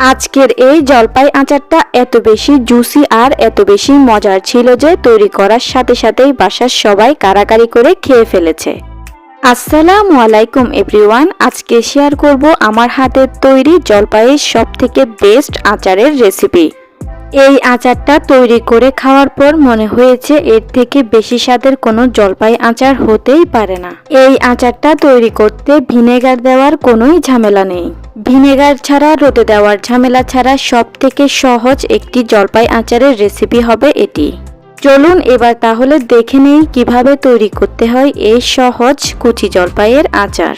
আজকের এই জলপাই আচারটা এত বেশি জুসি আর এত বেশি মজার ছিল যে তৈরি করার সাথে সাথেই বাসার সবাই কারাকারি করে খেয়ে ফেলেছে। আসসালামু আলাইকুম এভরিওয়ান আজকে শেয়ার করব আমার হাতের তৈরি জলপাইয়ের সব থেকে বেস্ট আচারের রেসিপি এই আচারটা তৈরি করে খাওয়ার পর মনে হয়েছে এর থেকে বেশি স্বাদের কোনো জলপাই আচার হতেই পারে না। এই আচারটা তৈরি করতে ভিনেগার দেওয়ার কোনোই ঝামেলা নেই। ভিনেগার ছাড়া, রোদে দেওয়ার ঝামেলা ছাড়া সব থেকে সহজ একটি জলপাই আচারের রেসিপি হবে এটি। চলুন এবার তাহলে দেখে নেই কীভাবে তৈরি করতে হয় এই সহজ কুচি জলপাইয়ের আচার।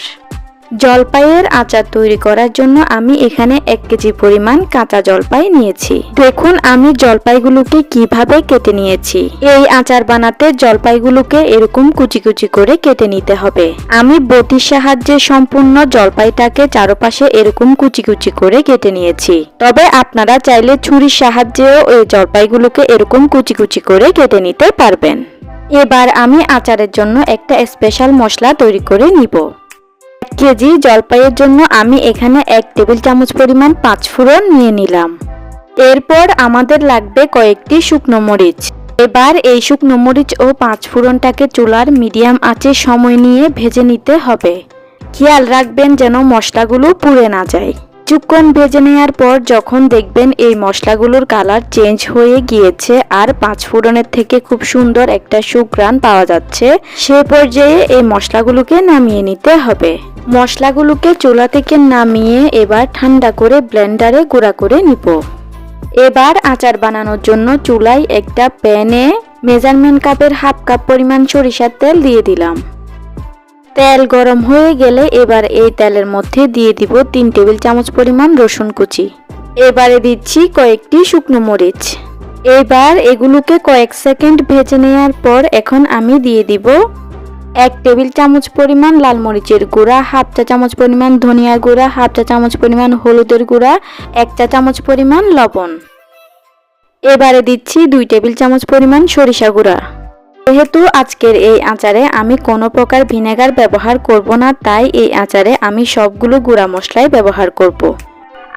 জলপাইয়ের আচার তৈরি করার জন্য আমি এখানে এক কেজি পরিমাণ কাঁচা জলপাই নিয়েছি। দেখুন আমি জলপাইগুলোকে কীভাবে কেটে নিয়েছি। এই আচার বানাতে জলপাইগুলোকে এরকম কুচি কুচি করে কেটে নিতে হবে। আমি বটির সাহায্যে সম্পূর্ণ জলপাইটাকে চারপাশে এরকম কুচি কুচি করে কেটে নিয়েছি। তবে আপনারা চাইলে ছুরির সাহায্যেও এই জলপাইগুলোকে এরকম কুচি কুচি করে কেটে নিতে পারবেন। এবার আমি আচারের জন্য একটা স্পেশাল মশলা তৈরি করে নিব। কেজি জলপাইয়ের জন্য আমি এখানে এক টেবিল চামচ পরিমাণ পাঁচ ফোড়ন নিয়ে নিলাম। এরপর আমাদের লাগবে কয়েকটি শুকনো মরিচ। এবার এই শুকনো মরিচ ও পাঁচ ফোড়নটাকে চুলার মিডিয়াম আঁচে সময় নিয়ে ভেজে নিতে হবে। খেয়াল রাখবেন যেন মশলাগুলো পুড়ে না যায়। কিছুক্ষণ ভেজে নেওয়ার পর যখন দেখবেন এই মশলাগুলোর কালার চেঞ্জ হয়ে গিয়েছে আর পাঁচ ফোড়নের থেকে খুব সুন্দর একটা সুগ্রান পাওয়া যাচ্ছে, সে পর্যায়ে এই মশলাগুলোকে নামিয়ে নিতে হবে। মশলাগুলোকে চুলা থেকে নামিয়ে এবার ঠান্ডা করে ব্লেন্ডারে গুঁড়া করে নিব। এবার আচার বানানোর জন্য চুলায় একটা প্যানে মেজারমেন্ট কাপের হাফ কাপ পরিমাণ সরিষার তেল দিয়ে দিলাম। তেল গরম হয়ে গেলে এবার এই তেলের মধ্যে দিয়ে দিব তিন টেবিল চামচ পরিমাণ রসুন কুচি। এবারে দিচ্ছি কয়েকটি শুকনো মরিচ। এবার এগুলোকে কয়েক সেকেন্ড ভেজে নেওয়ার পর এখন আমি দিয়ে দিব এক টেবিল চামচ পরিমাণ লাল মরিচের গুঁড়া, হাফ চা চামচ পরিমাণ ধনিয়ার গুঁড়া, হাফ চা চামচ পরিমাণ হলুদের গুঁড়া, এক চা চামচ পরিমাণ লবণ। এবারে দিচ্ছি দুই টেবিল চামচ পরিমাণ সরিষা গুঁড়া। যেহেতু আজকের এই আচারে আমি কোনো প্রকার ভিনেগার ব্যবহার করব না, তাই এই আচারে আমি সবগুলো গুঁড়া মশলাই ব্যবহার করব।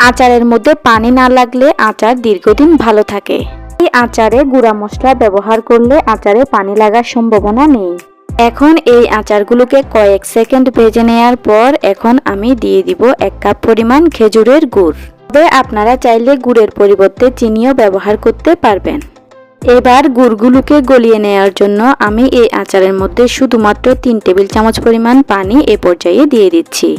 আচারের মধ্যে পানি না লাগলে আচার দীর্ঘদিন ভালো থাকে। এই আচারে গুঁড়া মশলা ব্যবহার করলে আচারে পানি লাগার সম্ভাবনা নেই। এখন এই আচারগুলোকে কয়েক সেকেন্ড ভেজে নেওয়ার পর এখন আমি দিয়ে দিব এক কাপ পরিমাণ খেজুরের গুড়। তবে আপনারা চাইলে গুড়ের পরিবর্তে চিনিও ব্যবহার করতে পারবেন। এবার গুড়গুলোকে গলিয়ে নেওয়ার জন্য আমি এই আচারের মধ্যে শুধুমাত্র তিন টেবিল চামচ পরিমাণ পানি এ পর্যায়ে দিয়ে দিচ্ছি।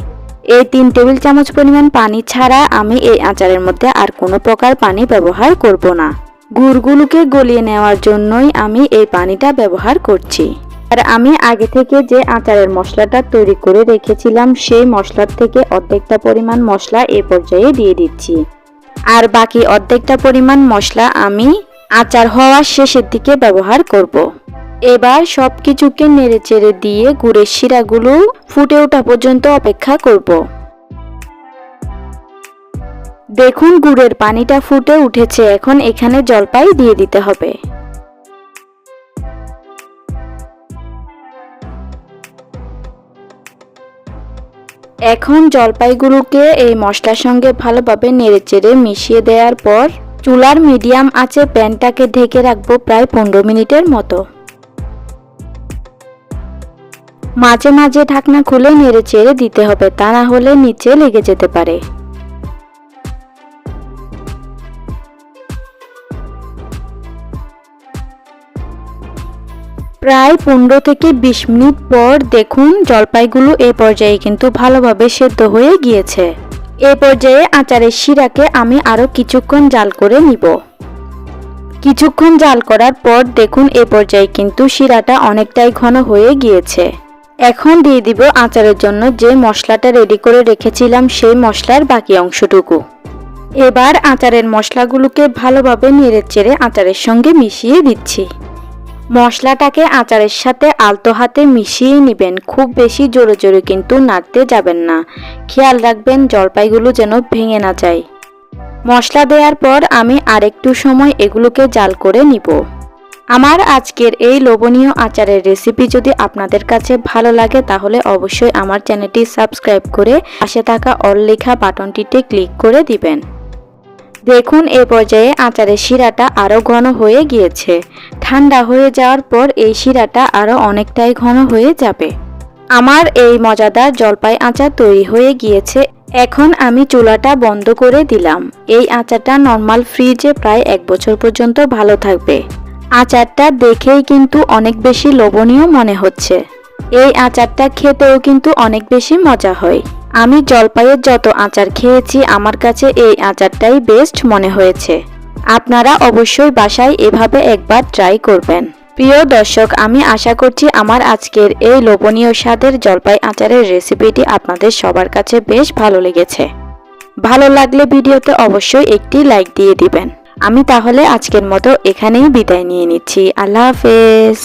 এই তিন টেবিল চামচ পরিমাণ পানি ছাড়া আমি এই আচারের মধ্যে আর কোনো প্রকার পানি ব্যবহার করব না। গুড়গুলোকে গলিয়ে নেওয়ার জন্যই আমি এই পানিটা ব্যবহার করছি। আর আমি আগে থেকে যে আচারের মশলাটা তৈরি করে রেখেছিলাম, সেই মশলার থেকে অর্ধেকটা পরিমাণ মশলা এ পর্যায়ে দিয়ে দিচ্ছি। আর বাকি অর্ধেকটা পরিমাণ মশলা আমি আচার হওয়ার শেষের দিকে ব্যবহার করব। এবার সব কিছুকে নেড়ে চেড়ে দিয়ে গুড়ের শিরাগুলো ফুটে ওঠা পর্যন্ত অপেক্ষা করব। দেখুন গুড়ের পানিটা ফুটে উঠেছে, এখন এখানে জলপাই দিয়ে দিতে হবে এখন জলপাইগুলোকে এই মশলার সঙ্গে ভালোভাবে নেড়েচেড়ে মিশিয়ে দেওয়ার পর চুলার মিডিয়াম আছে প্যানটাকে ঢেকে রাখব প্রায় পনেরো মিনিটের মতো। মাঝে মাঝে ঢাকনা খুলে নেড়ে চেড়ে দিতে হবে, তা না হলে নিচে লেগে যেতে পারে। প্রায় পনেরো থেকে বিশ মিনিট পর দেখুন জলপাইগুলো এ পর্যায়ে কিন্তু ভালোভাবে সেদ্ধ হয়ে গিয়েছে। এ পর্যায়ে আচারের শিরাকে আমি আরও কিছুক্ষণ জাল করে নিব। কিছুক্ষণ জাল করার পর দেখুন এ পর্যায়ে কিন্তু শিরাটা অনেকটাই ঘন হয়ে গিয়েছে। এখন দিয়ে দিব আচারের জন্য যে মশলাটা রেডি করে রেখেছিলাম সেই মশলার বাকি অংশটুকু। এবার আচারের মশলাগুলোকে ভালোভাবে নেড়ে চেড়ে আচারের সঙ্গে মিশিয়ে দিচ্ছি। মশলাটাকে আচারের সাথে আলতো হাতে মিশিয়ে নেবেন। খুব বেশি জোরে জোরে কিন্তু নাড়তে যাবেন না। খেয়াল রাখবেন জলপাইগুলো যেন ভেঙে না যায়। মশলা দেওয়ার পর আমি আরেকটু সময় এগুলোকে জাল করে নিব। আমার আজকের এই লোভনীয় আচারের রেসিপি যদি আপনাদের কাছে ভালো লাগে তাহলে অবশ্যই আমার চ্যানেলটি সাবস্ক্রাইব করে পাশে থাকা অল লেখা বাটনটিতে ক্লিক করে দিবেন। দেখুন, এ পর্যায়ে আচারের শিরাটা আরও ঘন হয়ে গিয়েছে। ঠান্ডা হয়ে যাওয়ার পর এই শিরাটা আরও অনেকটাই ঘন হয়ে যাবে। আমার এই মজাদার জলপাই আচার তৈরি হয়ে গিয়েছে। এখন আমি চুলাটা বন্ধ করে দিলাম। এই আচারটা নর্মাল ফ্রিজে প্রায় এক বছর পর্যন্ত ভালো থাকবে। আচারটা দেখেই কিন্তু অনেক বেশি লোভনীয় মনে হচ্ছে। এই আচারটা খেতেও কিন্তু অনেক বেশি মজা হয়। আমি জলপাইয়ের যত আচার খেয়েছি, আমার কাছে এই আচারটাই বেস্ট মনে হয়েছে। আপনারা অবশ্যই বাসায় এভাবে একবার ট্রাই করবেন। প্রিয় দর্শক, আমি আশা করছি আমার আজকের এই লোভনীয় স্বাদের জলপাই আচারের রেসিপিটি আপনাদের সবার কাছে বেশ ভালো লেগেছে। ভালো লাগলে ভিডিওতে অবশ্যই একটি লাইক দিয়ে দিবেন। আমি তাহলে আজকের মতো এখানেই বিদায় নিয়ে নিচ্ছি। আল্লাহ হাফেজ।